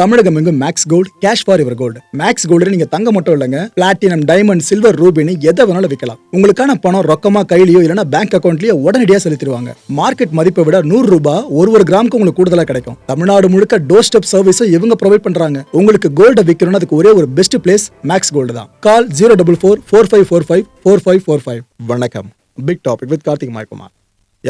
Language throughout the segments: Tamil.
தமிழகம் எங்கும் மேக்ஸ் கோல்டு கேஷ் ஃபார் இவர் கோல்டு மேக்ஸ் கோல்டு நீங்க தங்க மட்டும் இல்லைங்க. பிளாட்டினம் டைமண்ட் சில்வர் ரூபினி எதை வேணாலும் விற்கலாம் உங்களுக்கான பணம் ரொக்கமா கையிலயோ இல்லைன்னா பேங்க் அக்கௌண்ட்லயோ உடனடியாக செலுத்திடுவாங்க. மார்க்கெட் மதிப்பை விட நூறு ரூபாய் ஒரு ஒரு கிராமுக்கு உங்களுக்கு கூடுதலா கிடைக்கும். தமிழ்நாடு முழுக்க டோர் ஸ்டெப் சர்வீஸும் இவங்க ப்ரொவைட் பண்றாங்க. உங்களுக்கு கோல்ட விற்கணும்னு அதுக்கு ஒரே ஒரு பெஸ்ட் பிளேஸ் மேக்ஸ் கோல்டு தான். Call zero double four four five four five four five four five வணக்கம். Big topic with Karthik Maykumar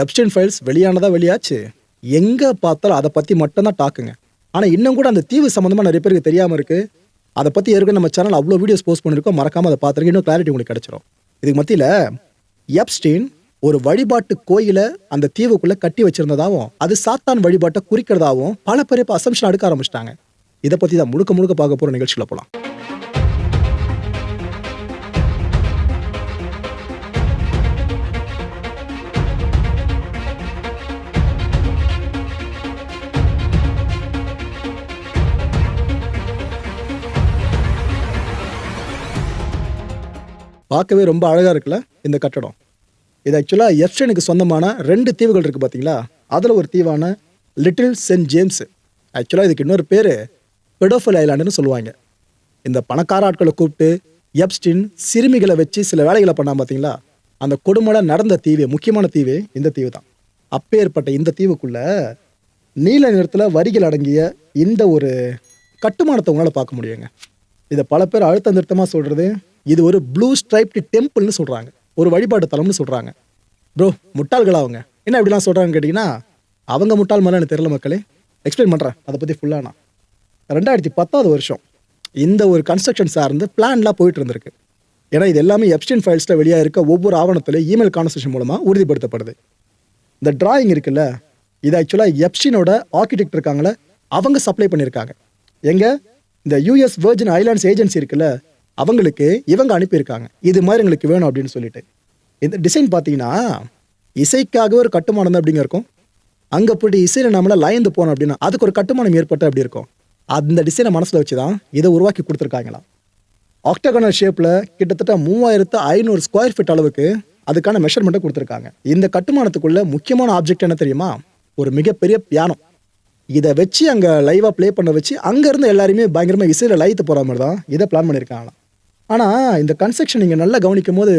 Epstein files வெளியானதா வெளியாச்சு? எங்க பார்த்தாலும் அதை பத்தி மட்டும்தான் டாக்குங்க ஆனால் இன்னும் கூட அந்த தீவு சம்மந்தமாக நிறைய பேருக்கு தெரியாமல் இருக்குது அதை பற்றி ஏற்கனவே நம்ம சேனல் அவ்வளோ வீடியோஸ் போஸ்ட் பண்ணியிருக்கோம் மறக்காமல் அதை பார்த்துருக்கு இன்னும் கிளாரிட்டி உங்களுக்கு கிடச்சிரும். இதுக்கு மத்தியில் எப்ஸ்டீன் ஒரு வழிபாட்டு கோயிலை அந்த தீவுக்குள்ளே கட்டி வச்சிருந்ததாகவும் அது சாத்தான் வழிபாட்டை குறிக்கிறதாவும் பல பேர் இப்போ அசம்ஷன் அடுக்க ஆரம்பிச்சிட்டாங்க. இதை பற்றி தான் முழுக்க முழுக்க பார்க்க போகிற நிகழ்ச்சியில் போகலாம் பார்க்கவே ரொம்ப அழகா இருக்குல்ல இந்த கட்டடம்? இது ஆக்சுவலாக எஃப்ஷனுக்கு சொந்தமான ரெண்டு தீவுகள் இருக்குது பார்த்தீங்களா அதில் ஒரு தீவான லிட்டில் சென்ட் ஜேம்ஸு ஆக்சுவலாக இதுக்கு இன்னொரு பேர் பெடோஃபல் ஐலாண்டுன்னு சொல்லுவாங்க. இந்த பணக்கார ஆட்களை கூப்பிட்டு எப்ஸ்டின் சிறுமிகளை வச்சு சில வேலைகளை பண்ணால் பார்த்தீங்களா அந்த கொடுமலை நடந்த தீவு முக்கியமான தீவு இந்த தீவு தான். அப்பேற்பட்ட இந்த தீவுக்குள்ளே நீல நிறத்தில் வரிகள் அடங்கிய இந்த ஒரு கட்டுமானத்தை உங்களால் பார்க்க முடியுங்க. இதை பல பேர் அழுத்த நிறுத்தமாக சொல்கிறது இது ஒரு ப்ளூ ஸ்ட்ரைப்டு டெம்பிள்னு சொல்கிறாங்க ஒரு வழிபாட்டு தலம்னு சொல்கிறாங்க ப்ரோ முட்டாள்களா அவங்க? என்ன இப்படிலாம் சொல்கிறாங்கன்னு கேட்டிங்கன்னா அவங்க முட்டாள் மேலே எனக்கு தெரில மக்களே. எக்ஸ்பிளைன் பண்ணுறேன் அதை பற்றி ஃபுல்லாக நான். ரெண்டாயிரத்தி பத்தாவது வருஷம் இந்த ஒரு கன்ஸ்ட்ரக்ஷன் சார்ந்து பிளான்லாம் போயிட்டு இருந்திருக்கு. ஏன்னா இது எல்லாமே எப்ஸ்டின் ஃபைல்ஸில் வெளியாக இருக்க ஒவ்வொரு ஆவணத்திலும் இமெயில் கான்வர்சேஷன் மூலமாக உறுதிப்படுத்தப்படுது. இந்த டிராயிங் இருக்குல்ல இது ஆக்சுவலாக எப்ஸ்டினோட ஆர்கிடெக்ட் இருக்காங்களே அவங்க சப்ளை பண்ணியிருக்காங்க. எங்க? இந்த யூஎஸ் வெர்ஜின் ஐலாண்ட்ஸ் ஏஜென்சி இருக்குல்ல அவங்களுக்கு இவங்க அனுப்பியிருக்காங்க. இது மாதிரி எங்களுக்கு வேணும் அப்படின்னு சொல்லிட்டு. இந்த டிசைன் பார்த்தீங்கன்னா இசைக்காகவே ஒரு கட்டுமானம் தான் அப்படிங்க இருக்கும். அங்கே போயிட்டு இசையில் நம்மளால் லயந்து போனோம் அப்படின்னா அதுக்கு ஒரு கட்டுமானம் ஏற்பட்டு அப்படி இருக்கும்? அந்த டிசைனை மனசில் வச்சு தான் இதை உருவாக்கி கொடுத்துருக்காங்களாம். ஆக்டகனல் ஷேப்பில் கிட்டத்தட்ட மூவாயிரத்து ஐநூறு ஸ்கொயர் ஃபீட் அளவுக்கு அதுக்கான மெஷர்மெண்ட்டை கொடுத்துருக்காங்க. இந்த கட்டுமானத்துக்குள்ள முக்கியமான ஆப்ஜெக்ட் என்ன தெரியுமா? ஒரு மிகப்பெரிய பியானோ இதை வச்சு அங்கே லைவாக ப்ளே பண்ண வச்சு அங்கேருந்து எல்லாருமே பயங்கரமாக இசையில் லைத்து போகிற மாதிரி தான் இதை பிளான் பண்ணியிருக்காங்களாம். ஆனால் இந்த கன்ஸ்ட்ரக்ஷன் நீங்கள் நல்லா கவனிக்கும் போது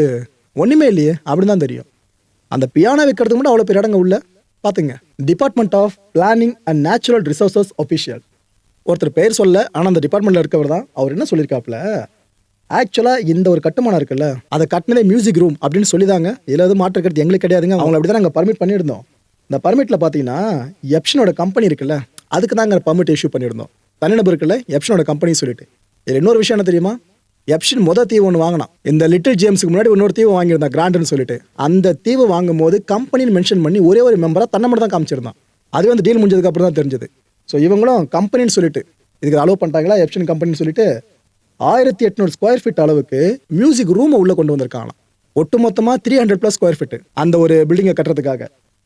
ஒன்றுமே இல்லையே அப்படின்னு தான் தெரியும். அந்த பியானோ வைக்கிறதுக்கு மட்டும் அவ்வளோ பேர் இடங்க உள்ள. பார்த்துங்க department of planning and natural resources official ஒருத்தர் பெயர் சொல்ல ஆனால் அந்த டிபார்ட்மெண்ட்டில் இருக்கவர் தான். அவர் என்ன சொல்லியிருக்காப்புல? ஆக்சுவலாக இந்த ஒரு கட்டுமானம் இருக்குல்ல அதை கட்டினதே மியூசிக் ரூம் அப்படின்னு சொல்லிதாங்க. இதில் எதுவும் மாற்றுக்கிறது எங்களுக்கு கிடையாதுங்க. அவங்க அப்படி தான் நாங்கள் பர்மிட் பண்ணியிருந்தோம். இந்த பர்மிட்டில் பார்த்தீங்கன்னா எப்ஷனோட கம்பெனி இருக்குல்ல அதுக்கு தாங்க பர்மிட் இஷ்யூ பண்ணியிருந்தோம். தனிநபர் இருக்குல்ல எப்ஷனோட கம்பெனி சொல்லிட்டு. இதில் இன்னொரு விஷயம் என்ன தெரியுமா? எப்ஷன் மொதல் தீவு ஒன்று வாங்கினான். இந்த லிட்டில் ஜேம்ஸுக்கு முன்னாடி இன்னொரு தீவு வாங்கியிருந்தான் கிராண்டுன்னு சொல்லிட்டு. அந்த தீவு வாங்கும் போது கம்பெனின்னு மென்ஷன் பண்ணி ஒரே ஒரு மெம்பராக தன்னை மட்டும் தான் காமிச்சிருந்தான். அதுவே அந்த டீல் முடிஞ்சதுக்கு அப்புறம் தான் தெரிஞ்சது. ஸோ இவங்களும் கம்பெனின்னு சொல்லிட்டு இதுக்கு அலோவ் பண்ணிட்டாங்களா எப்ஷன் கம்பெனின்னு சொல்லிட்டு ஆயிரத்தி எட்நூறு ஸ்கொயர் ஃபீட் அளவுக்கு மியூசிக் ரூமை உள்ளே கொண்டு வந்திருக்காங்களாம். ஒட்டுமொத்தமாக three hundred plus square feet அந்த ஒரு பில்டிங்கை கட்டுறதுக்காக.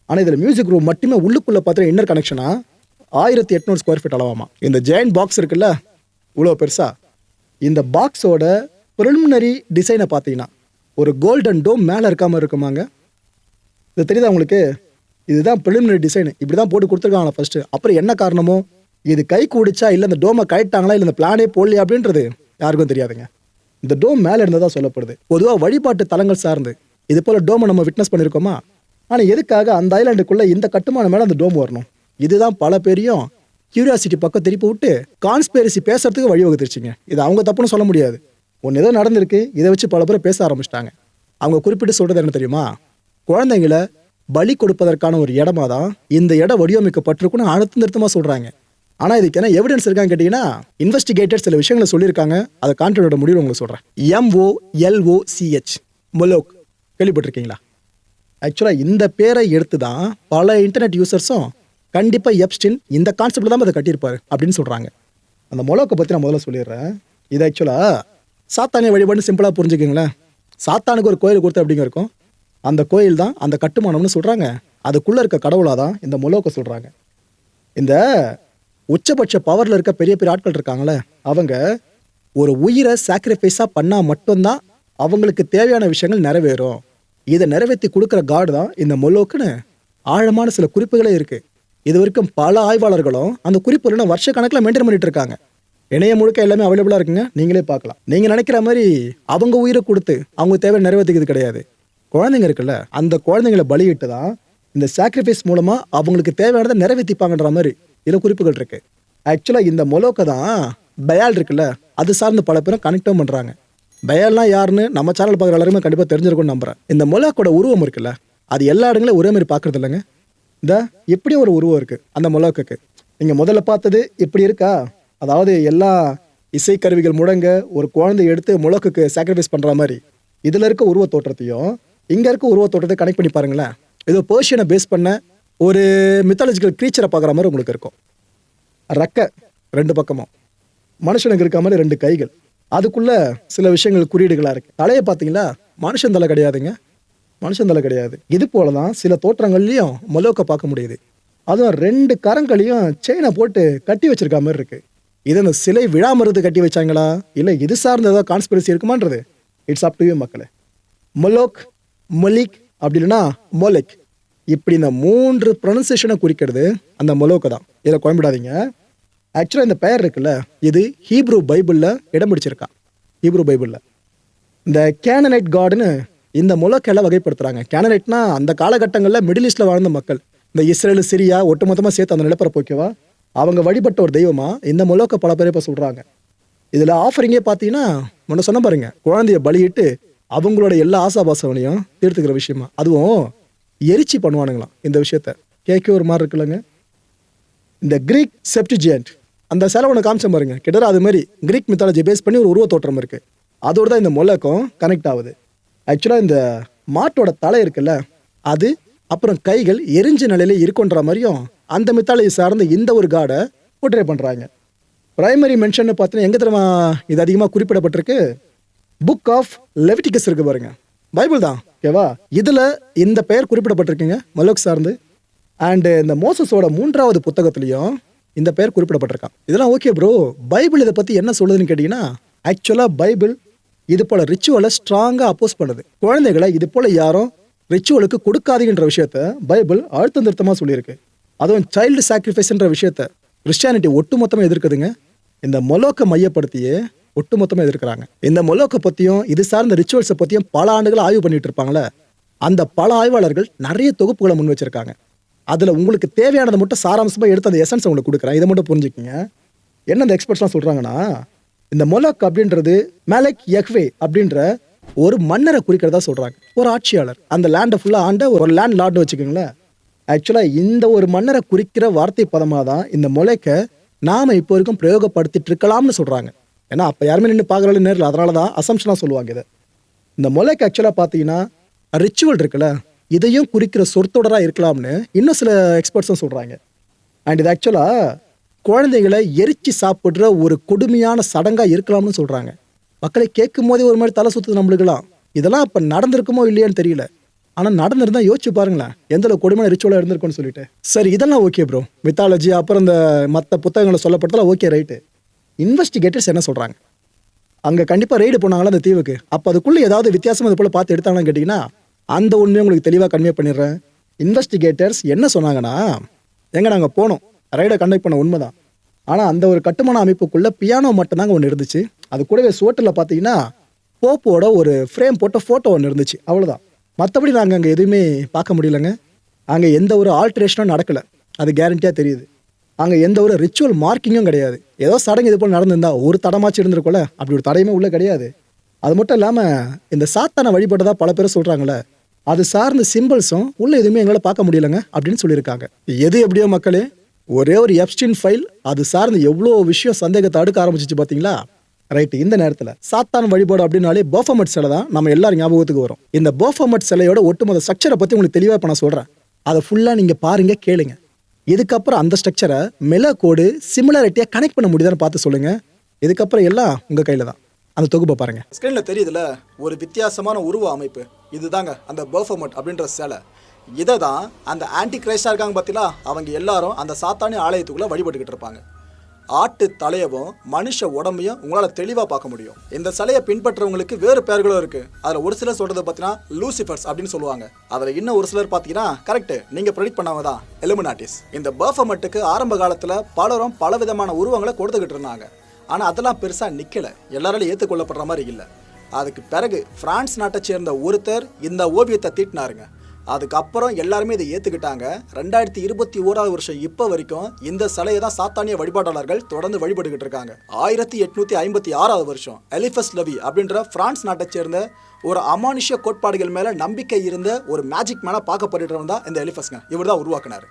ஆனால் இதில் மியூசிக் ரூம் மட்டுமே உள்ளுக்குள்ளே பார்த்தா இன்னர் கனெக்ஷனாக ஆயிரத்தி எட்நூறு ஸ்கொயர் ஃபீட் அளவாமா. இந்த ஜெயின் பாக்ஸ் இருக்குல்ல இவ்வளோ பெருசாக இந்த பாக்ஸோட ப்ரிலிமினரி டிசைனை பார்த்தீங்கன்னா ஒரு கோல்டன் டோம் மேலே இருக்காமல் இருக்குமாங்க? இது தெரியுதா உங்களுக்கு? இதுதான் ப்ரிலிமினரி டிசைன் இப்படி தான் போட்டு கொடுத்துருக்காங்களா ஃபர்ஸ்ட் அப்புறம் என்ன காரணமோ? இது கை கூடிச்சா இல்லை இந்த டோமை கழிட்டாங்களா இல்லை இந்த பிளானே போடலையா அப்படின்றது யாருக்கும் தெரியாதுங்க. இந்த டோம் மேலே இருந்ததாக சொல்லப்படுது. பொதுவாக வழிபாட்டு தலங்கள் சார்ந்து. இது போல் டோமை நம்ம விட்னஸ் பண்ணியிருக்கோமா ஆனால் எதுக்காக அந்த ஐலாண்டுக்குள்ளே இந்த கட்டுமானம் மேலே அந்த டோம் வரணும்? இதுதான் பல பேரையும் கியூரியாசிட்டி பக்கம் திருப்பி விட்டு கான்ஸ்பேரசி பேசுறதுக்கு வழிவகுத்துருச்சுங்க இது அவங்க தப்புன்னு சொல்ல முடியாது. ஒன்று ஏதோ நடந்திருக்கு இதை வச்சு பல பேர் பேச ஆரம்பிச்சிட்டாங்க. அவங்க குறிப்பிட்டு சொல்றது என்ன தெரியுமா? குழந்தைங்களை பலி கொடுப்பதற்கான ஒரு இடமா தான் இந்த இடம் வடிவமைக்கப்பட்டிருக்குன்னு அழுத்தம் திருத்தமாக சொல்றாங்க. ஆனால் இதுக்கு என்ன எவிடன்ஸ் இருக்கான்னு கேட்டிங்கன்னா இன்வெஸ்டிகேட்டர் சில விஷயங்களை சொல்லியிருக்காங்க. அதை கான்ட்ரோட முடிவு உங்களுக்கு சொல்கிறேன் எம்ஓ எல்ஓ சிஹெச் மொலோக். கேள்விப்பட்டிருக்கீங்களா? ஆக்சுவலாக இந்த பேரை எடுத்து தான் பல இன்டர்நெட் யூசர்ஸும் கண்டிப்பாக எப்ஸ்டின் இந்த கான்செப்டில் தான் அதை கட்டியிருப்பாரு அப்படின்னு சொல்கிறாங்க அந்த மொலோக்கை பற்றி நான் முதல்ல சொல்லிடுறேன். இது ஆக்சுவலாக சாத்தானிய வழிபாடு சிம்பிளாக புரிஞ்சுக்கோங்களேன். சாத்தானுக்கு ஒரு கோயில் கொடுத்து அப்படிங்க இருக்கும். அந்த கோயில் தான் அந்த கட்டுமானம்னு சொல்கிறாங்க அதுக்குள்ளே இருக்க கடவுளாக தான் இந்த மொலோக்கை சொல்கிறாங்க இந்த உச்சபட்ச பவரில் இருக்க பெரிய பெரிய ஆட்கள் இருக்காங்களே அவங்க ஒரு உயிரை சாக்ரிஃபைஸாக பண்ணால் மட்டும்தான் அவங்களுக்கு தேவையான விஷயங்கள் நிறைவேறும். இதை நிறைவேற்றி கொடுக்குற காடு தான் இந்த மொலோக்குன்னு ஆழமான சில குறிப்புகளே இருக்குது இது வரைக்கும் பல ஆய்வாளர்களும் அந்த குறிப்புகளை வருஷ கணக்கில் மெயின்டைன் பண்ணிட்டு இருக்காங்க இணையம் முழுக்க எல்லாமே அவைலபிளாக இருக்குங்க. நீங்களே பார்க்கலாம். நீங்கள் நினைக்கிற மாதிரி அவங்க உயிரை கொடுத்து அவங்க தேவை நிறைவேற்றிக்கிறது கிடையாது. குழந்தைங்க இருக்குல்ல அந்த குழந்தைங்களை பலியிட்டு தான் இந்த சாக்ரிஃபைஸ் மூலமாக அவங்களுக்கு தேவையானதை நிறைவேற்றிப்பாங்கன்ற மாதிரி இதில் குறிப்புகள் இருக்கு. ஆக்சுவலாக இந்த மொலோக்கை தான் பயால் இருக்குல்ல அது சார்ந்து பல பேரும் கனெக்டும் பண்ணுறாங்க பயால்னா யாருன்னு நம்ம சேனல் பார்க்குற எல்லாருமே கண்டிப்பாக தெரிஞ்சிருக்கும்னு நம்புறேன். இந்த மொலாக்கோட உருவம் இருக்குல்ல அது எல்லா இடங்களும் ஒரே மாதிரி பார்க்குறது இல்லைங்க இந்த எப்படி ஒரு உருவம் இருக்கு அந்த மொலோக்குக்கு நீங்கள் முதல்ல பார்த்தது இப்படி இருக்கா? அதாவது எல்லா இசைக்கருவிகள் முழங்க ஒரு குழந்தை எடுத்து முழக்குக்கு சாக்ரிஃபைஸ் பண்ணுற மாதிரி. இதில் இருக்க உருவ தோற்றத்தையும் இங்கே இருக்க உருவ தோற்றத்தை கனெக்ட் பண்ணி பாருங்களேன். ஏதோ பேர்ஷியனை பேஸ் பண்ண ஒரு மித்தாலஜிக்கல் க்ரீச்சரை பார்க்குற மாதிரி உங்களுக்கு இருக்கும். ரக்க ரெண்டு பக்கமும். மனுஷனுக்கு இருக்க மாதிரி ரெண்டு கைகள். அதுக்குள்ளே சில விஷயங்கள் குறியீடுகளாக இருக்குது தலையை பார்த்தீங்களா? மனுஷன் தலை கிடையாதுங்க. மனுஷன் தலை கிடையாது. இது போல தான் சில தோற்றங்கள்லையும் மொலோக்கை பார்க்க முடியுது. அதுவும் ரெண்டு கரங்களையும் செயினை போட்டு கட்டி வச்சிருக்க மாதிரி இருக்கு. இது அந்த சிலை விழாமறது கட்டி வச்சாங்களா? இல்லை இது சார்ந்த ஏதாவது கான்ஸ்பிரசி இருக்குமான்றது? இட்ஸ் அப் டு யூ மக்களே. மொலோக் மொலிக் அப்படி இல்லைன்னா மொலிக். இப்படி இந்த மூன்று ப்ரொனன்சியேஷனை குறிக்கிறது அந்த மொலோக்கை தான். இதை குழம்பிடாதீங்க. ஆக்சுவலாக இந்த பெயர் இருக்குல்ல இது ஹீப்ரூ பைபிளில் இடம் பிடிச்சிருக்கான் ஹீப்ரூ பைபிளில் இந்த கேனனைட் காடுன்னு இந்த முலக்கெல்லாம் வகைப்படுத்துறாங்க. கேனனைட்னா அந்த காலகட்டங்களில் மிடில் ஈஸ்ட்டில் வாழ்ந்த மக்கள். இந்த இஸ்ரேல் சிரியா ஒட்டுமொத்தமாக சேர்த்து அந்த நிலப்பரப்பு ஓகேவா? அவங்க வழிபட்ட ஒரு தெய்வமா? இந்த முலோக்க பல பேர் இப்போ சொல்கிறாங்க இதில் ஆஃபரிங்கே பார்த்தீங்கன்னா முன்ன சொன்ன பாருங்க குழந்தைய பலியிட்டு அவங்களோட எல்லா ஆசாபாசவனையும் தீர்த்துக்கிற விஷயமா? அதுவும் எரிச்சி பண்ணுவானுங்களாம் இந்த விஷயத்த. கேட்க ஒரு மாதிரி இருக்குல்லங்க. இந்த கிரீக் செப்டிஜியன்ட் அந்த சிலை ஒன்று காமிச்சேன் பாருங்க கிட்டத்தட்ட அது மாதிரி கிரீக் மித்தாலஜி பேஸ் பண்ணி ஒரு உருவ தோற்றம் இருக்கு. அதோடு தான் இந்த முலக்கம் கனெக்ட் ஆகுது. ஆக்சுவலாக இந்த மாட்டோட தலை இருக்குல்ல அது அப்புறம் கைகள் எரிஞ்ச நிலையில இருக்குன்ற மாதிரியும் அந்த மித்தாலையை சார்ந்த இந்த ஒரு காடை போர்ட்ரே பண்ணுறாங்க பிரைமரி மென்ஷன் பார்த்தீங்கன்னா எங்கே தெரியுமா இது அதிகமாக குறிப்பிடப்பட்டிருக்கு? புக் ஆஃப் லெவிட்டிகஸ் இருக்கு பாருங்க. பைபிள் தான். ஓகேவா? இதில் இந்த பெயர் குறிப்பிடப்பட்டிருக்குங்க மலோக் சார்ந்து. அண்டு இந்த மோசஸோட மூன்றாவது புத்தகத்துலேயும் இந்த பெயர் குறிப்பிடப்பட்டிருக்கான். இதெல்லாம் ஓகே ப்ரோ பைபிள் இதை பற்றி என்ன சொல்லுதுன்னு கேட்டிங்கன்னா ஆக்சுவலாக பைபிள் இது போல ரிச்சுவலை ஸ்ட்ராங்காக அப்போஸ் பண்ணுது. குழந்தைகளை இது போல யாரும் ரிச்சுவலுக்கு கொடுக்காதுன்ற விஷயத்த பைபிள் அழுத்தம் திருத்தமாக சொல்லியிருக்கு. அதுவும் சைல்டு சாக்ரிஃபைஸ்ன்ற விஷயத்த கிறிஸ்டியானிட்டி ஒட்டுமொத்தமாக எதிர்க்குதுங்க. இந்த மொலோக்கை மையப்படுத்தியே ஒட்டுமொத்தமாக எதிர்க்கிறாங்க. இந்த மொலோக்கை பற்றியும் இது சார்ந்த ரிச்சுவல்ஸை பற்றியும் பல ஆண்டுகள் ஆய்வு பண்ணிட்டு இருப்பாங்களே அந்த பல ஆய்வாளர்கள் நிறைய தொகுப்புகளை முன் வச்சிருக்காங்க. அதில் உங்களுக்கு தேவையானதை மட்டும் சாராம்சமாக எடுத்து அந்த எசன்ஸ் உங்களுக்கு கொடுக்குறேன். இதை மட்டும் புரிஞ்சுக்கங்க. என்ன அந்த எக்ஸ்பர்ட்ஸ்லாம் சொல்கிறாங்கன்னா இந்த மொலக் அப்படின்றது மேலக் யக்வே அப்படின்ற ஒரு மன்னரை குறிக்கிறதா சொல்கிறாங்க ஒரு ஆட்சியாளர். அந்த லேண்டை ஃபுல்லாக ஆண்ட ஒரு லேண்ட் லார்டு வச்சுக்கோங்களேன். ஆக்சுவலாக இந்த ஒரு மன்னரை குறிக்கிற வார்த்தை பதமாக தான் இந்த மொளைக்கை நாம் இப்போ வரைக்கும் பிரயோகப்படுத்திட்டு இருக்கலாம்னு சொல்கிறாங்க ஏன்னா அப்போ யாருமே நின்று பார்க்குறது நேரில் அதனால தான் அசம்ஷனாக சொல்லுவாங்க இதை. இந்த மொளைக்கு ஆக்சுவலாக பார்த்தீங்கன்னா ரிச்சுவல் இருக்குல்ல. இதையும் குறிக்கிற சொற்தொடராக இருக்கலாம்னு இன்னும் சில எக்ஸ்பர்ட்ஸும் சொல்கிறாங்க அண்ட் இது ஆக்சுவலாக குழந்தைகளை எரிச்சு சாப்பிட்ற ஒரு கொடுமையான சடங்காக இருக்கலாம்னு சொல்கிறாங்க மக்களை கேட்கும் போதே ஒரு மாதிரி தலை சுற்றுது நம்மளுக்கெல்லாம். இதெல்லாம் அப்போ நடந்திருக்குமோ இல்லையான்னு தெரியல. ஆனால் நடந்திருந்தால் யோசிச்சு பாருங்களேன் எந்த கொடுமையான ரிச்சுவலாக இருந்திருக்கும்னு சொல்லிட்டு. சரி இதெல்லாம் ஓகே ப்ரோ மித்தாலஜி அப்புறம் இந்த மற்ற புத்தகங்களை சொல்லப்பட்டதெல்லாம் ஓகே ரைட்டு இன்வெஸ்டிகேட்டர்ஸ் என்ன சொல்கிறாங்க அங்கே கண்டிப்பாக ரெய்டு போனாங்களா அந்த தீவுக்கு? அப்போ அதுக்குள்ளே ஏதாவது வித்தியாசம் இது போல் பார்த்து எடுத்தாங்கன்னு கேட்டிங்கன்னா அந்த உண்மையை உங்களுக்கு தெளிவாக கன்வே பண்ணிடுறேன். இன்வெஸ்டிகேட்டர்ஸ் என்ன சொன்னாங்கன்னா எங்கே நாங்கள் போனோம். ரைடை கண்டக்ட் பண்ண உண்மை தான் ஆனால் அந்த ஒரு கட்டுமான அமைப்புக்குள்ளே பியானோ மட்டும்தாங்க ஒன்று இருந்துச்சு. அது கூடவே சுவட்டில் பார்த்தீங்கன்னா போப்போட ஒரு ஃப்ரேம் போட்ட ஃபோட்டோ ஒன்று இருந்துச்சு. அவ்வளோதான் மற்றபடி நாங்கள் அங்கே எதுவுமே பார்க்க முடியலங்க. அங்கே எந்த ஒரு ஆல்ட்ரேஷனும் நடக்கலை. அது கேரண்டியாக தெரியுது. அங்கே எந்த ஒரு ரிச்சுவல் மார்க்கிங்கும் கிடையாது. ஏதோ சடங்கு இது போல் நடந்திருந்தா ஒரு தடமாச்சு இருந்திருக்கோல அப்படி ஒரு தடையுமே உள்ளே கிடையாது. அது மட்டும் இல்லாமல் இந்த சாத்தான வழிபட்டதா பல பேர் சொல்கிறாங்களே அது சார்ந்த சிம்பிள்ஸும் உள்ளே எதுவுமே எங்களால் பார்க்க முடியலங்க அப்படின்னு சொல்லியிருக்காங்க. எது எப்படியோ மக்களே ஒரே ஒரு எப்ஸ்டின் ஃபைல் அது சார்ந்து எவ்வளோ விஷயம் சந்தேகத்தை அடுக்க ஆரம்பிச்சிச்சு பார்த்தீங்களா? ரைட் இந்த நேரத்தில் சாத்தான் வழிபாடு அப்படின்னாலே போஃபமட் சிலை தான் நம்ம எல்லாரும் ஞாபகத்துக்கு வரும். இந்த போஃபமட் சிலையோட ஒட்டுமொத்த ஸ்ட்ரக்சரை பற்றி உங்களுக்கு தெளிவாக இப்போ நான் சொல்கிறேன் அதை ஃபுல்லாக நீங்கள் பாருங்க கேளுங்க. இதுக்கப்புறம் அந்த ஸ்ட்ரக்சரை மெல கோடு சிமிலாரிட்டியாக கனெக்ட் பண்ண முடியுதான்னு பார்த்து சொல்லுங்கள் இதுக்கப்புறம் எல்லாம் உங்கள் கையில் தான். அந்த தொகுப்பை பாருங்கள் ஸ்க்ரீனில் தெரியுதுல ஒரு வித்தியாசமான உருவ அமைப்பு. இதுதாங்க அந்த பர்ஃபமட் அப்படின்ற சிலை. இதை தான் அந்த ஆன்டி கிரைஸ்டாக இருக்காங்க பார்த்தீங்களா? அவங்க எல்லாரும் அந்த சாத்தானி ஆலயத்துக்குள்ளே வழிபட்டுக்கிட்டு இருப்பாங்க. ஆட்டு தலையவும் மனுஷ உடம்பையும் உங்களால் தெளிவாக பார்க்க முடியும். இந்த சிலையை பின்பற்றவங்களுக்கு வேறு பெயர்களும் இருக்குது அதில் ஒரு சிலர் சொல்கிறது பார்த்தீங்கன்னா லூசிஃபர்ஸ் அப்படின்னு சொல்லுவாங்க. அதில் இன்னும் ஒரு சிலர் பார்த்தீங்கன்னா கரெக்டு நீங்கள் ப்ரெடிக்ட் பண்ணவங்க தான். எலுமினாட்டிஸ் இந்த பர்ஃபமெட்டுக்கு ஆரம்ப காலத்தில் பலரும் பல விதமான உருவங்களை கொடுத்துக்கிட்டு இருந்தாங்க. ஆனால் அதெல்லாம் பெருசாக நிற்கலை எல்லாராலையும் ஏற்றுக்கொள்ளப்படுற மாதிரி இல்லை. அதுக்கு பிறகு பிரான்ஸ் நாட்டை சேர்ந்த ஒருத்தர் இந்த ஓவியத்தை தீட்டினாருங்க. அதுக்கப்புறம் எல்லாருமே இதை ஏற்றுக்கிட்டாங்க ரெண்டாயிரத்தி இருபத்தி ஓராவது வருஷம் இப்போ வரைக்கும் இந்த சிலையை தான் சாத்தானிய வழிபாட்டாளர்கள் தொடர்ந்து வழிபட்டுக்கிட்டு இருக்காங்க. ஆயிரத்தி எட்நூத்தி ஐம்பத்தி ஆறாவது வருஷம் எலிஃபஸ் லவி அப்படின்ற பிரான்ஸ் நாட்டை சேர்ந்த ஒரு அமானுஷ்ய கோட்பாடுகள் மேலே நம்பிக்கை இருந்த ஒரு மேஜிக் மேனாக பார்க்கப்பட்டுறவன் தான் இந்த எலிஃபஸ்ங்க இவர் தான் உருவாக்கினார்.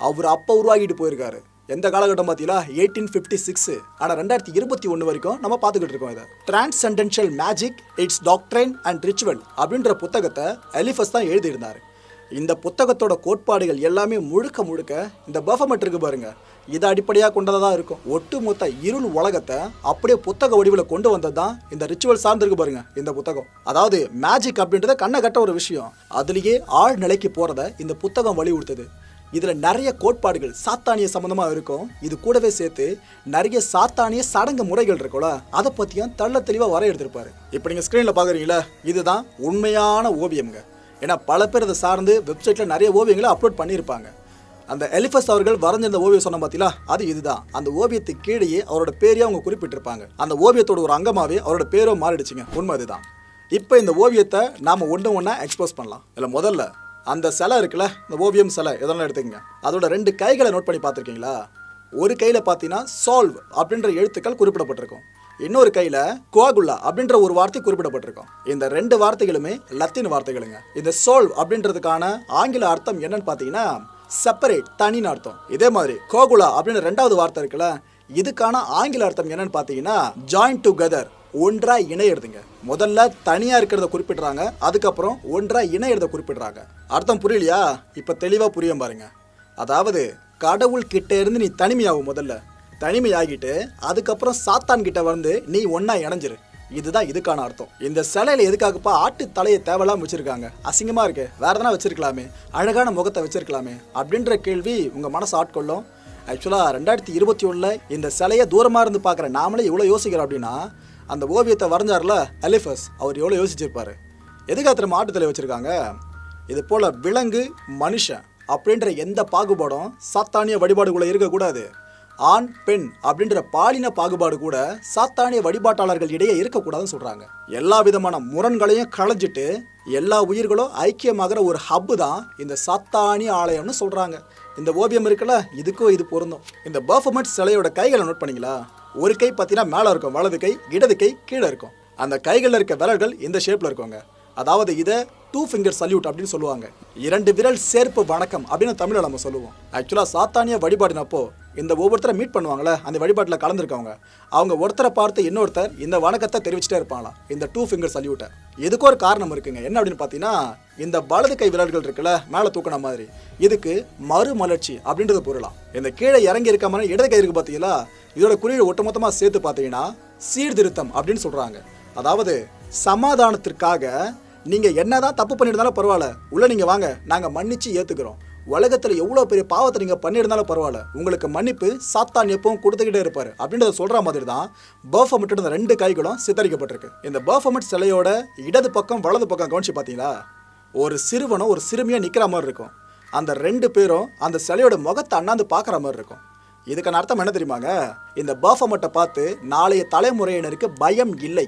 அவர் அப்போ உருவாகிட்டு போயிருக்காரு. எந்த காலகட்டம் பார்த்தீங்களா எயிட்டீன் ஃபிஃப்டி சிக்ஸு ஆனால் ரெண்டாயிரத்தி இருபத்தி ஒன்று வரைக்கும் நம்ம பார்த்துக்கிட்டு இருக்கோம் இதை. Transcendental magic its doctrine and ritual அப்படின்ற புத்தகத்தை எலிஃபஸ் தான் எழுதியிருந்தார். இந்த புத்தகத்தோட கோட்பாடுகள் எல்லாமே முழுக்க முழுக்க இந்த பஃபமெட் இருக்கு பாருங்க. இதை அடிப்படையாக கொண்டதாக தான் இருக்கும். ஒட்டுமொத்த இருள் உலகத்தை அப்படியே புத்தக வடிவில் கொண்டு வந்தது தான் இந்த ரிச்சுவல் சார்ந்திருக்கு பாருங்க இந்த புத்தகம். அதாவது மேஜிக் அப்படின்றத கண்ணை கட்ட ஒரு விஷயம். அதுலேயே ஆழ் நிலைக்கு போகிறத இந்த புத்தகம் வலியுறுத்துது. இதில் நிறைய கோட்பாடுகள் சாத்தானிய சம்மந்தமாக இருக்கும். இது கூடவே சேர்த்து நிறைய சாத்தானிய சடங்கு முறைகள் இருக்கும்ல அதை பற்றியும் தள்ள தெளிவாக வர எடுத்திருப்பாரு இப்போ நீங்கள் ஸ்க்ரீனில் பார்க்குறீங்களா இதுதான் உண்மையான ஓவியம்ங்க. ஏன்னா பல பேர் அதை சார்ந்து வெப்சைட்டில் நிறைய ஓவியங்களை அப்லோட் பண்ணியிருப்பாங்க. அந்த எலிஃபஸ் அவர்கள் வரைஞ்சிருந்த ஓவியம் சொன்ன பார்த்தீங்களா அது இதுதான். அந்த ஓவியத்துக்கு கீழேயே அவரோட பேரையே அவங்க குறிப்பிட்டிருப்பாங்க. அந்த ஓவியத்தோட ஒரு அங்கமாகவே அவரோட பேரும் மாறிடுச்சுங்க. உண்மை அதுதான். இப்போ இந்த ஓவியத்தை நாம் ஒன்று ஒன்றா எக்ஸ்போஸ் பண்ணலாம். இல்லை முதல்ல அந்த சிலை இருக்குல்ல இந்த ஓவியம் சிலை எதெல்லாம் எடுத்துக்கங்க. அதோட ரெண்டு கைகளை நோட் பண்ணி பார்த்துருக்கீங்களா? ஒரு கையில் பார்த்தீங்கன்னா சால்வ் அப்படின்ற எழுத்துக்கள் குறிப்பிடப்பட்டிருக்கும். இன்னொரு கையில் கோகுல்லா அப்படின்ற ஒரு வார்த்தை குறிப்பிடப்பட்டிருக்கும். இந்த ரெண்டு வார்த்தைகளுமே லத்தீன் வார்த்தைகளுங்க. இந்த சோல்வ் அப்படின்றதுக்கான ஆங்கில அர்த்தம் என்னன்னு பார்த்தீங்கன்னா செப்பரேட் தனின்னு அர்த்தம். இதே மாதிரி கோகுலா அப்படின்னு ரெண்டாவது வார்த்தை இருக்குல்ல இதுக்கான ஆங்கில அர்த்தம் என்னன்னு பார்த்தீங்கன்னா ஜாயின் டுகெதர் ஒன்றா இணையிறதுங்க. முதல்ல தனியா இருக்கிறத குறிப்பிடுறாங்க அதுக்கப்புறம் ஒன்றா இணையிறத குறிப்பிடுறாங்க. அர்த்தம் புரியலையா? இப்ப தெளிவா புரியும் பாருங்க. அதாவது கடவுள் கிட்ட இருந்து நீ தனிமையாகும் முதல்ல. தனிமையாகிட்டு அதுக்கப்புறம் சாத்தான் கிட்ட வந்து நீ ஒன்னா இணைஞ்சிரு. இதுதான் இதுக்கான அர்த்தம். இந்த சிலையில எதுக்காகப்பா ஆட்டு தலையை தேவையில்லாம வச்சிருக்காங்க? அசிங்கமா இருக்கு. வேற எதனா வச்சிருக்கலாமே. அழகான முகத்தை வச்சிருக்கலாமே. அப்படின்ற கேள்வி உங்க மனசு ஆட்கொள்ளும். ஆக்சுவலாக ரெண்டாயிரத்தி இருபத்தி ஒன்றில் இந்த சிலையை தூரமாக இருந்து பார்க்குற நாமளே இவ்வளோ யோசிக்கிறோம் அப்படின்னா அந்த ஓவியத்தை வரைஞ்சார்ல அலிஃபஸ் அவர் எவ்வளோ யோசிச்சிருப்பார்? எதுக்காக திரும்ப ஆட்டுத்தலை வச்சுருக்காங்க? இது போல் விலங்கு மனுஷன் அப்படின்ற எந்த பாகுபாடும் சாத்தானிய வழிபாடுக்குள்ளே இருக்கக்கூடாது. ஆண் பெண் அப்படின்ற பாலின பாகுபாடு கூட சாத்தானிய வழிபாட்டாளர்கள் இடையே இருக்கக்கூடாதுன்னு சொல்றாங்க. எல்லா விதமான முரண்களையும் களைஞ்சிட்டு எல்லா உயிர்களும் ஐக்கியமாகிற ஒரு ஹப்பு தான் இந்த சாத்தானிய ஆலயம்னு சொல்றாங்க. இந்த ஓவியம் இருக்குல்ல இதுக்கும் இது பொருந்தும். இந்த பர்ஃபமெண்ட் சிலையோட கைகளை நோட் பண்ணீங்களா? ஒரு கை பார்த்தீங்கன்னா மேலே இருக்கும் வலது கை இடது கை கீழே இருக்கும். அந்த கைகளில் இருக்க விரல்கள் இந்த ஷேப்பில் இருக்குங்க. அதாவது இதை டூ ஃபிங்கர் சல்யூட் அப்படின்னு சொல்லுவாங்க. இரண்டு விரல் சேர்ப்பு வணக்கம் அப்படின்னு தமிழில் நம்ம சொல்லுவோம். ஆக்சுவலாக சாத்தானிய வழிபாடுனப்போ இந்த ஒவ்வொருத்தரை மீட் பண்ணுவாங்களே அந்த வழிபாட்டில் கலந்துருக்கவங்க அவங்க ஒருத்தரை பார்த்து இன்னொருத்தர் இந்த வணக்கத்தை தெரிவிச்சிட்டே இருப்பாங்களாம். இந்த டூ ஃபிங்கர் சல்யூட்டை இதுக்கு ஒரு காரணம் இருக்குங்க. என்ன அப்படின்னு பார்த்தீங்கன்னா இந்த வலது கை விரல்கள் இருக்குல்ல மேலே தூக்கின மாதிரி. இதுக்கு மறுமலர்ச்சி அப்படின்றது பொருளாம். இந்த கீழே இறங்கி இருக்க மாதிரி இடது கை இருக்கு பார்த்தீங்களா இதோட குறியீடு ஒட்டுமொத்தமாக சேர்த்து பார்த்தீங்கன்னா சீர்திருத்தம் அப்படின்னு சொல்கிறாங்க அதாவது சமாதானத்திற்காக நீங்க என்னதான் தப்பு பண்ணியிருந்தாலும் பரவாயில்ல. உள்ள நீங்கள் வாங்க. நாங்கள் மன்னிச்சு ஏற்றுக்கிறோம் உலகத்தில் எவ்வளோ பெரிய பாவத்தை நீங்கள் பண்ணியிருந்தாலும் பரவாயில்ல. உங்களுக்கு மன்னிப்பு சாத்தான் எப்பவும் கொடுத்துக்கிட்டே இருப்பார். அப்படின்றத சொல்கிற மாதிரி தான் பர்ஃபமெட் ரெண்டு கைகளும் சித்தரிக்கப்பட்டிருக்கு. இந்த பர்ஃபமெட் சிலையோட இடது பக்கம் வலது பக்கம் கவனிச்சு பார்த்தீங்களா? ஒரு சிறுவனும் ஒரு சிறுமியாக நிற்கிற மாதிரி இருக்கும். அந்த ரெண்டு பேரும் அந்த சிலையோட முகத்தை அண்ணாந்து பார்க்குற மாதிரி இருக்கும். இதுக்கான அர்த்தம் என்ன தெரியுமாங்க? இந்த பர்ஃபமெட்டை பார்த்து நாளைய தலைமுறையினருக்கு பயம் இல்லை.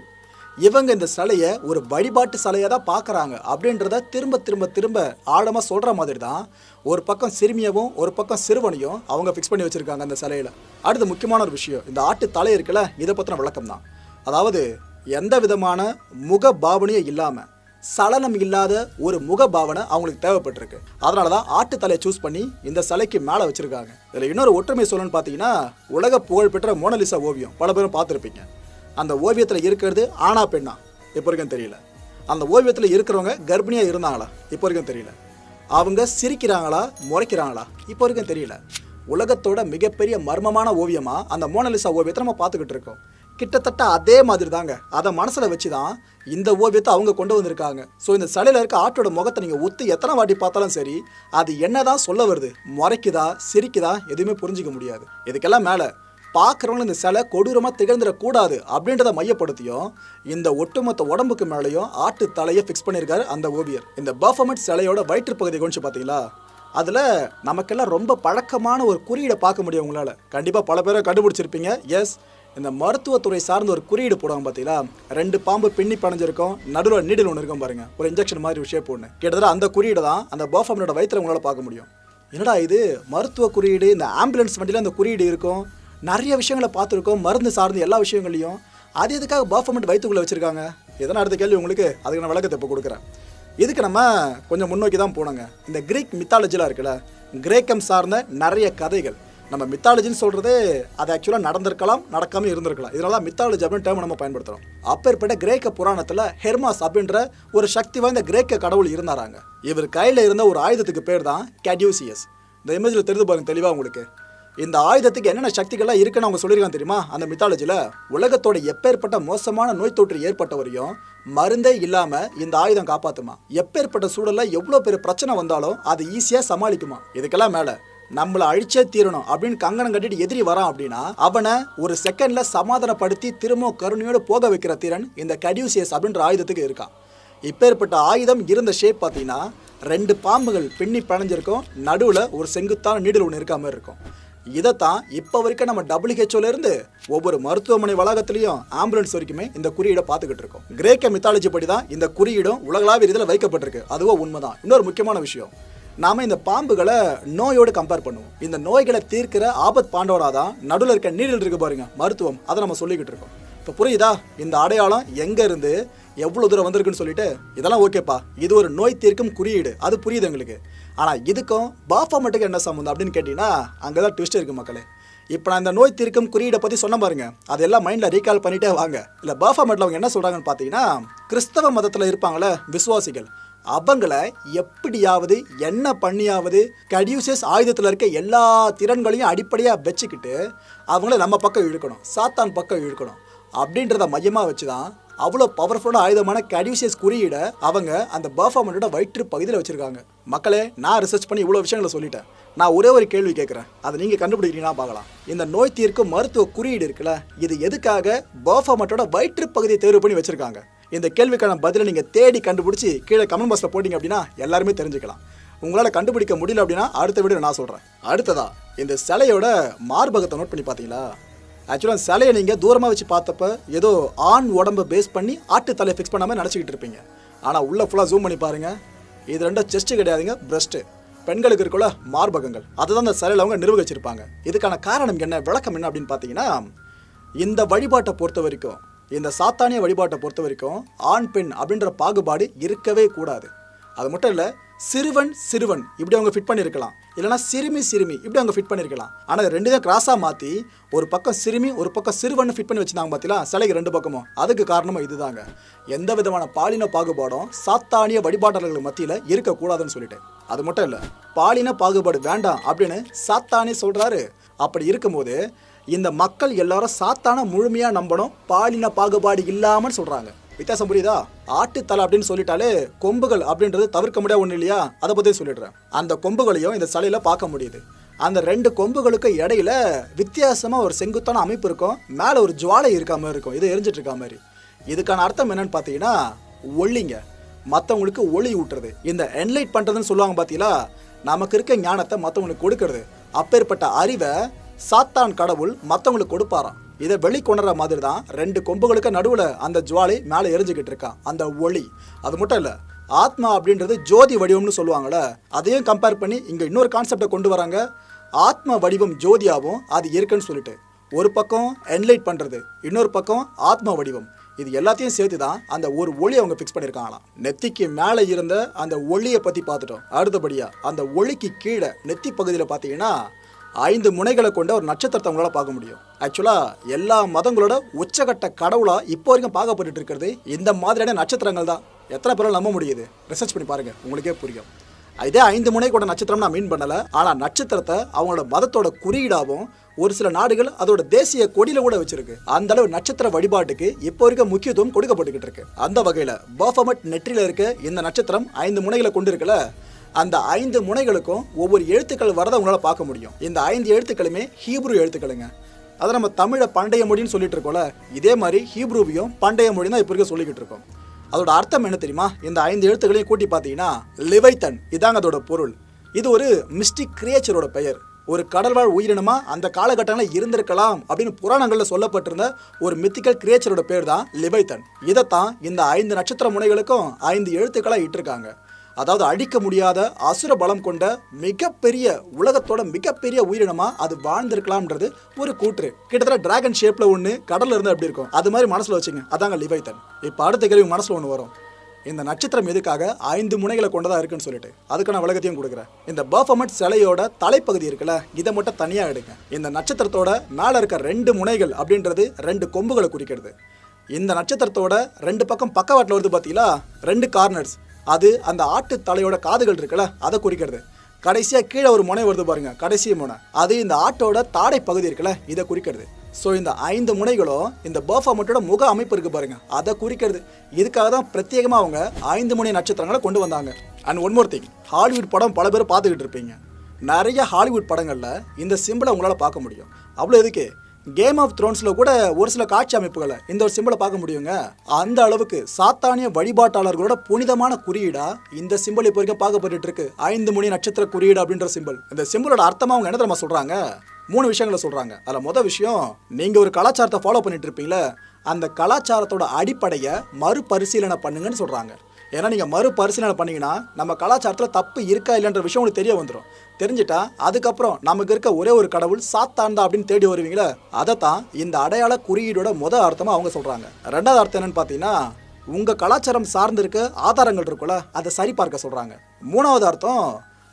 இவங்க இந்த சிலையை ஒரு வழிபாட்டு சிலையை தான் பார்க்குறாங்க அப்படின்றத திரும்ப திரும்ப திரும்ப ஆழமாக சொல்கிற மாதிரி தான் ஒரு பக்கம் சிறுமியவும் ஒரு பக்கம் சிறுவனையும் அவங்க ஃபிக்ஸ் பண்ணி வச்சுருக்காங்க அந்த சிலையில். அடுத்து முக்கியமான ஒரு விஷயம் இந்த ஆட்டு தலை இருக்குல்ல இதை பற்றின விளக்கம் தான். அதாவது எந்த விதமான முக பாவனையும் இல்லாமல் சலனம் இல்லாத ஒரு முக பாவனை அவங்களுக்கு தேவைப்பட்டிருக்கு. அதனால தான் ஆட்டு தலையை சூஸ் பண்ணி இந்த சிலைக்கு மேலே வச்சுருக்காங்க. இதில் இன்னொரு ஒற்றுமை சொல்லணும்னு பார்த்தீங்கன்னா உலக புகழ்பெற்ற மோனலிசா ஓவியம் பல பேரும் பார்த்துருப்பீங்க. அந்த ஓவியத்தில் இருக்கிறது ஆணா பெண்ணா? இப்போ வரைக்கும் தெரியல. அந்த ஓவியத்தில் இருக்கிறவங்க கர்ப்பிணியாக இருந்தாங்களா? இப்போ வரைக்கும் தெரியல. அவங்க சிரிக்கிறாங்களா? முறைக்கிறாங்களா? இப்போ வரைக்கும் தெரியல. உலகத்தோட மிகப்பெரிய மர்மமான ஓவியமாக அந்த மோனலிசா ஓவியத்தை நம்ம பார்த்துக்கிட்டு இருக்கோம். கிட்டத்தட்ட அதே மாதிரி தாங்க அதை மனசில் வச்சு தான் இந்த ஓவியத்தை அவங்க கொண்டு வந்திருக்காங்க. ஸோ இந்த சிலையில் இருக்க ஆட்டோட முகத்தை நீங்கள் ஒத்து எத்தனை வாட்டி பார்த்தாலும் சரி அது என்ன தான் சொல்ல வருது? முறைக்குதா? சிரிக்குதா? எதுவுமே புரிஞ்சிக்க முடியாது. இதுக்கெல்லாம் மேலே பார்க்குறவங்களும் இந்த சிலை கொடூரமாக திகழ்ந்துடக்கூடாது அப்படின்றத மையப்படுத்தியும் இந்த ஒட்டுமொத்த உடம்புக்கு மேலேயும் ஆட்டு தலையை ஃபிக்ஸ் பண்ணியிருக்காரு அந்த ஓவியர். இந்த பர்ஃபார்மன்ஸ் சிலையோட வயிற்று பகுதியை கொஞ்சம் பார்த்தீங்களா? அதில் நமக்கெல்லாம் ரொம்ப பழக்கமான ஒரு குறியீடை பார்க்க முடியும் உங்களால். கண்டிப்பாக பல பேரை கண்டுபிடிச்சிருப்பீங்க. எஸ் இந்த மருத்துவத்துறை சார்ந்த ஒரு குறியீடு போடுவாங்க பார்த்தீங்களா? ரெண்டு பாம்பு பின்னி பணைஞ்சிருக்கும் நடுவில் நீடில் ஒன்று இருக்கும் பாருங்கள் ஒரு இன்ஜெக்ஷன் மாதிரி விஷயம் ஒன்று கிட்டத்தட்ட அந்த குறியீடு தான் அந்த பர்ஃபார்மனோட வயிற்றுல உங்களால் பார்க்க முடியும். என்னடா இது? மருத்துவ குறியீடு இந்த ஆம்புலன்ஸ் வண்டியில் அந்த குறியீடு இருக்கும். நிறைய விஷயங்களை பார்த்துருக்கோம் மருந்து சார்ந்த எல்லா விஷயங்களையும் அது எதுக்காக பர்ஃபார்மெண்ட் வயிற்றுக்குள்ளே வச்சுருக்காங்க? எதனா அடுத்த கேள்வி உங்களுக்கு அதுக்கு நான் விளக்கத்தை இப்போ கொடுக்குறேன். இதுக்கு நம்ம கொஞ்சம் முன்னோக்கி தான் போனோங்க இந்த கிரீக் மித்தாலஜிலாம் இருக்குல்ல கிரேக்கம் சார்ந்த நிறைய கதைகள். நம்ம மித்தாலஜின்னு சொல்கிறது அது ஆக்சுவலாக நடந்திருக்கலாம் நடக்காமல் இருந்திருக்கலாம். இதனால மித்தாலஜி அப்படின்னு டேர்ம் நம்ம பயன்படுத்துகிறோம் அப்பேற்பட்ட கிரேக்க புராணத்தில் ஹெர்மாஸ் அப்படின்ற ஒரு சக்தி வாய்ந்த கிரேக்க கடவுள் இருந்தாராங்க. இவர் கையில் இருந்த ஒரு ஆயுதத்துக்கு பேர் தான் கேடியூசியஸ் இந்த இமேஜில் தெரிந்து பாருங்க தெளிவாக உங்களுக்கு. இந்த ஆயுதத்துக்கு என்னென்ன சக்திகள்லாம் இருக்குன்னு அவங்க சொல்லியிருக்காங்க தெரியுமா? அந்த மித்தாலஜியில் உலகத்தோட எப்பேற்பட்ட மோசமான நோய் தொற்று ஏற்பட்ட வரையும் மருந்தே இல்லாமல் இந்த ஆயுதம் காப்பாற்றுமா எப்பேற்பட்ட சூழலில் எவ்வளோ பெரிய பிரச்சனை வந்தாலும் அது ஈஸியாக சமாளிக்குமா? இதுக்கெல்லாம் மேலே நம்மளை அழிச்சே தீரணும் அப்படின்னு கங்கணம் கட்டிட்டு எதிரி வரான் அப்படின்னா அவனை ஒரு செகண்ட்ல சமாதானப்படுத்தி திரும்ப கருணையோடு போக வைக்கிற திறன் இந்த கடியூசியஸ் அப்படின்ற ஆயுதத்துக்கு இருக்கான் இப்பேற்பட்ட ஆயுதம் இருந்த ஷேப் பார்த்தீங்கன்னா ரெண்டு பாம்புகள் பின்னி பழஞ்சிருக்கும் நடுவில் ஒரு செங்குத்தான நீடில் ஒன்று இருக்க மாதிரி இருக்கும். இதைத்தான் இப்போ வரைக்கும் நம்ம டபிள்யூஹெச்ஓல இருந்து ஒவ்வொரு மருத்துவமனை வளாகத்திலையும் ஆம்புலன்ஸ் வரைக்குமே இந்த குறியீடை பார்த்துக்கிட்டு இருக்கோம். கிரேக்க மித்தாலஜி படி தான் இந்த குறியீடும் உலகளாவிய இதில் வைக்கப்பட்டிருக்கு. அதுவும் உண்மைதான். இன்னொரு முக்கியமான விஷயம். நாம இந்த பாம்புகளை நோயோடு கம்பேர் பண்ணுவோம். இந்த நோய்களை தீர்க்கிற ஆபத் பாண்டவரா தான் நடுவில் இருக்க நீடில் இருக்கு பாருங்க மருத்துவம். அதை நம்ம சொல்லிக்கிட்டு இருக்கோம். இப்போ புரியுதா? இந்த அடையாளம் எங்கேருந்து எவ்வளோ தூரம் வந்திருக்குன்னு சொல்லிட்டு இதெல்லாம் ஓகேப்பா இது ஒரு நோய் தீர்க்கும் குறியீடு. அது புரியுது எங்களுக்கு. ஆனால் இதுக்கும் பாஃபா மட்டுக்கு என்ன சம்மந்தம் அப்படின்னு கேட்டிங்கன்னா அங்கே தான் ட்விஸ்ட் இருக்குது மக்களே. இப்போ நான் இந்த நோய் தீர்க்கும் குறியீடை பற்றி சொன்ன பாருங்க. அதெல்லாம் மைண்டில் ரீகால் பண்ணிட்டே வாங்க. இல்லை பாஃபா மட்டில் அவங்க என்ன சொல்கிறாங்கன்னு பார்த்தீங்கன்னா கிறிஸ்தவ மதத்தில் இருப்பாங்களே விசுவாசிகள் அவங்கள எப்படியாவது என்ன பண்ணியாவது கடியூசஸ் ஆயுதத்தில் இருக்க எல்லா திறன்களையும் அடிப்படையாக வச்சுக்கிட்டு அவங்கள நம்ம பக்கம் இழுக்கணும் சாத்தான் பக்கம் இழுக்கணும் அப்படின்றத மையமாக வச்சு தான் அவ்வளோ பவர்ஃபுல்லான ஆயுதமான கடியூசியஸ் குறியீடை அவங்க அந்த பர்ஃபார்மனோட வயிற்று பகுதியில் வச்சுருக்காங்க. மக்களே நான் ரிசர்ச் பண்ணி இவ்வளோ விஷயங்களை சொல்லிட்டேன். நான் ஒரே ஒரு கேள்வி கேட்குறேன். அதை நீங்கள் கண்டுபிடிக்கிறீங்கன்னா பார்க்கலாம். இந்த நோய் தீர்க்கும் மருத்துவ குறியீடு இருக்குல்ல இது எதுக்காக பர்ஃபார்மட்டோட வயிற்று பகுதியை தேர்வு பண்ணி வச்சுருக்காங்க? இந்த கேள்விக்கான பதிலை நீங்கள் தேடி கண்டுபிடிச்சி கீழே கமெண்ட் பாக்ஸில் போட்டிங்க அப்படின்னா எல்லாருமே தெரிஞ்சுக்கலாம். உங்களால் கண்டுபிடிக்க முடியல அப்படின்னா அடுத்த வீடியோ நான் சொல்கிறேன் அடுத்ததா இந்த சிலையோட மார்பகத்தை நோட் பண்ணி பார்த்தீங்களா? ஆக்சுவலாக சிலையை நீங்கள் தூரமாக வச்சு பார்த்தப்ப ஏதோ ஆண் உடம்பை பேஸ் பண்ணி ஆட்டு தலையை ஃபிக்ஸ் பண்ணாமல் நினச்சிக்கிட்டு இருப்பீங்க. ஆனால் உள்ளே ஃபுல்லாக ஜூம் பண்ணி பாருங்கள் இது ரெண்டும் செஸ்ட்டு கிடையாதுங்க பிரஸ்ட்டு பெண்களுக்கு இருக்குள்ள மார்பகங்கள். அதுதான் அந்த சிலையில் அவங்க நிர்வகிச்சிருப்பாங்க இதுக்கான காரணம் என்ன விளக்கம் என்ன அப்படின்னு பார்த்தீங்கன்னா இந்த வழிபாட்டை பொறுத்த வரைக்கும் இந்த சாத்தானிய வழிபாட்டை பொறுத்த வரைக்கும் ஆண் பெண் அப்படின்ற பாகுபாடு இருக்கவே கூடாது. அது மட்டும் இல்லை சிறுவன் சிறுவன். இப்படி அவங்க ஃபிட் பண்ணியிருக்கலாம் இல்லைனா சிறுமி சிறுமி. இப்படி அவங்க ஃபிட் பண்ணியிருக்கலாம் ஆனால் ரெண்டு தான் கிராஸாக மாற்றி ஒரு பக்கம் சிறுமி ஒரு பக்கம் சிறுவன் ஃபிட் பண்ணி வச்சுருந்தாங்க பார்த்தீங்களா சிலைக்கு ரெண்டு பக்கமும். அதுக்கு காரணமும் இதுதாங்க. எந்த விதமான பாலின பாகுபாடும் சாத்தானிய வழிபாட்டாளர்கள் மத்தியில் இருக்கக்கூடாதுன்னு சொல்லிட்டு. அது மட்டும் இல்லை பாலின பாகுபாடு வேண்டாம் அப்படின்னு சாத்தானே சொல்கிறாரு அப்படி இருக்கும்போது இந்த மக்கள் எல்லாரும் சாத்தான முழுமையாக நம்பணும் பாலின பாகுபாடு இல்லாமல் சொல்கிறாங்க வித்தியாசம் புரியுதா? ஆட்டுத்தலை அப்படின்னு சொல்லிட்டாலே கொம்புகள் அப்படின்றது தவிர்க்க முடியாத ஒன்று இல்லையா? அதை பற்றி சொல்லிடுறேன். அந்த கொம்புகளையும் இந்த சிலையில் பார்க்க முடியுது. அந்த ரெண்டு கொம்புகளுக்கு இடையில வித்தியாசமாக ஒரு செங்குத்தான அமைப்பு இருக்கும். மேலே ஒரு ஜுவாலை இருக்க மாதிரி இருக்கும். இது எரிஞ்சிட்டு இருக்க மாதிரி. இதுக்கான அர்த்தம் என்னன்னு பார்த்தீங்கன்னா ஒளிங்க. மற்றவங்களுக்கு ஒளி ஊட்டுறது. இந்த என்லைட் பண்ணுறதுன்னு சொல்லுவாங்க பார்த்தீங்களா நமக்கு இருக்க ஞானத்தை மற்றவங்களுக்கு கொடுக்கறது. அப்பேற்பட்ட அறிவை சாத்தான் கடவுள் மற்றவங்களுக்கு கொடுப்பாராம். இதை வெளிக்கொணர்ற மாதிரி தான் ரெண்டு கொம்புகளுக்கு நடுவில் அந்த ஜுவாலை மேலே எரிஞ்சுக்கிட்டு இருக்கான் அந்த ஒளி. அது மட்டும் இல்லை ஆத்மா அப்படின்றது ஜோதி வடிவம்னு சொல்லுவாங்கள்ல அதையும் கம்பேர் பண்ணி இங்கே இன்னொரு கான்செப்டை கொண்டு வராங்க. ஆத்ம வடிவம் ஜோதியாகவும் அது இருக்குன்னு சொல்லிட்டு. ஒரு பக்கம் என்லைட் பண்ணுறது இன்னொரு பக்கம் ஆத்ம வடிவம். இது எல்லாத்தையும் சேர்த்து தான் அந்த ஒரு ஒளி அவங்க ஃபிக்ஸ் பண்ணியிருக்காங்களாம். நெத்திக்கு மேலே இருந்த அந்த ஒளியை பற்றி பார்த்துட்டோம். அடுத்தபடியாக அந்த ஒளிக்கு கீழே நெத்தி பகுதியில் பார்த்தீங்கன்னா ஐந்து முனைகளை கொண்ட ஒரு நட்சத்திரத்தை அவங்களால பார்க்க முடியும். ஆக்சுவலாக எல்லா மதங்களோட உச்சகட்ட கடவுளாக இப்போ வரைக்கும் பார்க்கப்பட்டு இருக்கிறது இந்த மாதிரியான நட்சத்திரங்கள் தான். எத்தனை பேரால் நம்ப முடியுது? ரிசர்ச் பண்ணி பாருங்கள் உங்களுக்கே புரியும். இதே ஐந்து முனை கொண்ட நட்சத்திரம் நான் மீன் பண்ணலை. ஆனால் நட்சத்திரத்தை அவங்களோட மதத்தோட குறியீடாகவும் ஒரு சில நாடுகள் அதோட தேசிய கொடியில கூட வச்சிருக்கு. அந்த அளவு நட்சத்திர வழிபாட்டுக்கு இப்போ இருக்க முக்கியத்துவம் கொடுக்கப்பட்டுக்கிட்டு இருக்கு. அந்த வகையில் பர்ஃபமட் நெற்றியில் இருக்க இந்த நட்சத்திரம் ஐந்து முனைகளை கொண்டு இருக்கல அந்த ஐந்து முனைகளுக்கும் ஒவ்வொரு எழுத்துக்கள் வரதை உங்களால் பார்க்க முடியும். இந்த ஐந்து எழுத்துக்களுமே ஹீப்ரு எழுத்துக்களுங்க. அதை நம்ம தமிழை பண்டைய மொழின்னு சொல்லிட்டு இருக்கோம்ல இதே மாதிரி ஹீப்ரூவையும் பண்டைய மொழி தான் இப்போ இருக்க சொல்லிக்கிட்டு இருக்கோம். அதோட அர்த்தம் என்ன தெரியுமா? இந்த ஐந்து எழுத்துக்களையும் கூட்டி பார்த்தீங்கன்னா லிவைத்தன் இதாங்க அதோட பொருள். இது ஒரு மிஸ்டிக் கிரியேச்சரோட பெயர். ஒரு கடல்வாழ் உயிரினமா அந்த காலகட்டங்களில் இருந்திருக்கலாம் அப்படின்னு புராணங்களில் சொல்லப்பட்டிருந்த ஒரு மித்திக்கல் கிரியேச்சரோட பேர் தான் லிவைத்தன். இதைத்தான் இந்த ஐந்து நட்சத்திர முனைகளுக்கும் ஐந்து எழுத்துக்களாக இட்டிருக்காங்க. அதாவது அழிக்க முடியாத அசுர பலம் கொண்ட மிகப்பெரிய உலகத்தோட மிகப்பெரிய உயிரினமா அது வாழ்ந்திருக்கலாம்ன்றது ஒரு கூற்று. கிட்டத்தட்ட டிராகன் ஷேப்ல ஒன்று கடல்ல இருந்து அப்படி இருக்கும்? அது மாதிரி மனசுல வச்சுங்க. அதாங்க லிவைத்தன் இப்போ அடுத்த கேள்வி மனசில் மனசுல ஒன்று வரும். இந்த நட்சத்திரம் எதுக்காக ஐந்து முனைகளை கொண்டதா இருக்குன்னு சொல்லிட்டு. அதுக்கான விளக்கத்தையும் கொடுக்குறேன். இந்த பர்ஃபமட் சிலையோட தலைப்பகுதி இருக்குல்ல இதை மட்டும் தனியா எடுங்க. இந்த நட்சத்திரத்தோட மேல இருக்க ரெண்டு முனைகள் அப்படின்றது ரெண்டு கொம்புகளை குறிக்கிறது. இந்த நட்சத்திரத்தோட ரெண்டு பக்கம் பக்கவாட்டில் வருது பார்த்தீங்களா ரெண்டு கார்னர்ஸ் அது அந்த ஆட்டு தலையோட காதுகள் இருக்குல்ல அதை குறிக்கிறது. கடைசியாக கீழே ஒரு முனை வருது பாருங்க கடைசி முனை. அது இந்த ஆட்டோட தாடை பகுதி இருக்குல்ல இதை குறிக்கிறது. ஸோ இந்த ஐந்து முனைகளும் இந்த பர்ஃபாமட்டோட முக அமைப்பு இருக்குது பாருங்க அதை குறிக்கிறது. இதுக்காக தான் பிரத்யேகமாக அவங்க ஐந்து முனை நட்சத்திரங்களை கொண்டு வந்தாங்க. And one more thing Hollywood படம் பல பேர் பார்த்துக்கிட்டு இருப்பீங்க. நிறைய ஹாலிவுட் படங்களில் இந்த சிம்பிளை உங்களால் பார்க்க முடியும். அவ்வளோ எதுக்கு? கேம் ஆஃப் த்ரோன்ஸில் கூட ஒரு சில காட்சி அமைப்புகளை இந்த ஒரு சிம்பிளை பார்க்க முடியுங்க. அந்த அளவுக்கு சாத்தானிய வழிபாட்டாளர்களோட புனிதமான குறியீடா இந்த சிம்பிள் இப்போ வரைக்கும் பார்க்கப்பட்டு இருக்கு ஐந்து மணி நட்சத்திர குறியீடு அப்படின்ற சிம்பிள் இந்த சிம்பிளோட அர்த்தமாக அவங்க என்ன தெரியுமா சொல்கிறாங்க மூணு விஷயங்களை சொல்கிறாங்க அதில் மொதல் விஷயம் நீங்கள் ஒரு கலாச்சாரத்தை ஃபாலோ பண்ணிட்டு இருப்பீங்களே அந்த கலாச்சாரத்தோட அடிப்படையை மறுபரிசீலனை பண்ணுங்கன்னு சொல்கிறாங்க ஏன்னா நீங்கள் மறுபரிசீலனை பண்ணீங்கன்னா நம்ம கலாச்சாரத்தில் தப்பு இருக்கா இல்லைன்ற விஷயம் உங்களுக்கு தெரிய வந்துடும் தெரிஞ்சிட்டா அதுக்கப்புறம் நமக்கு இருக்க ஒரே ஒரு கடவுள் சாத்தாண்டா அப்படின்னு தேடி வருவீங்களே அதை தான் இந்த அடையாள குறியீடோட முதல் அர்த்தமாக அவங்க சொல்கிறாங்க ரெண்டாவது அர்த்தம் என்னன்னு பார்த்தீங்கன்னா உங்கள் கலாச்சாரம் சார்ந்திருக்க ஆதாரங்கள் இருக்குல்ல அதை சரிபார்க்க சொல்கிறாங்க மூணாவது அர்த்தம்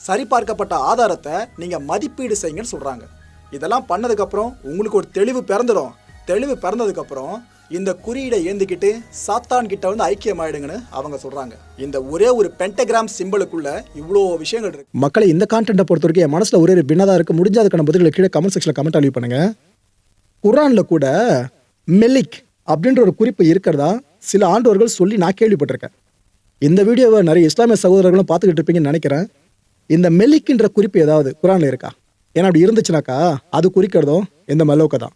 சரிபார்க்கப்பட்ட ஆதாரத்தை நீங்கள் மதிப்பீடு செய்யுங்கன்னு சொல்கிறாங்க இதெல்லாம் பண்ணதுக்கப்புறம் உங்களுக்கு ஒரு தெளிவு பிறந்துடும் தெளிவு பிறந்ததுக்கப்புறம் இந்த குறியீடை ஏந்திக்கிட்டு சாத்தான் கிட்ட வந்து ஐக்கியமாயிடுங்கன்னு அவங்க சொல்றாங்க. இந்த ஒரே ஒரு பென்டகிராம் சிம்பிளுக்குள்ள இவ்வளோ விஷயங்கள் இருக்கு. மக்களை இந்த கான்டென்ட்டை பொறுத்த வரைக்கும் என் மனசில் ஒரே ஒரு பின்னதாக இருக்கு. முடிஞ்ச அதுக்கான பதில்களை கீழே கமெண்ட் செக்ஷனில் கமெண்ட் அழிவு பண்ணுங்க. குரானில் கூட மெலிக் அப்படின்ற ஒரு குறிப்பு இருக்கிறதா சில ஆண்டோர்கள் சொல்லி நான் கேள்விப்பட்டிருக்கேன். இந்த வீடியோவை நிறைய இஸ்லாமிய சகோதரர்களும் பார்த்துக்கிட்டு இருப்பீங்கன்னு நினைக்கிறேன். இந்த மெலிக்ன்ற குறிப்பு ஏதாவது குரானில் இருக்கா? ஏன்னா அப்படி இருந்துச்சுனாக்கா அது குறிக்கிறதும் இந்த மலோக்கை தான்.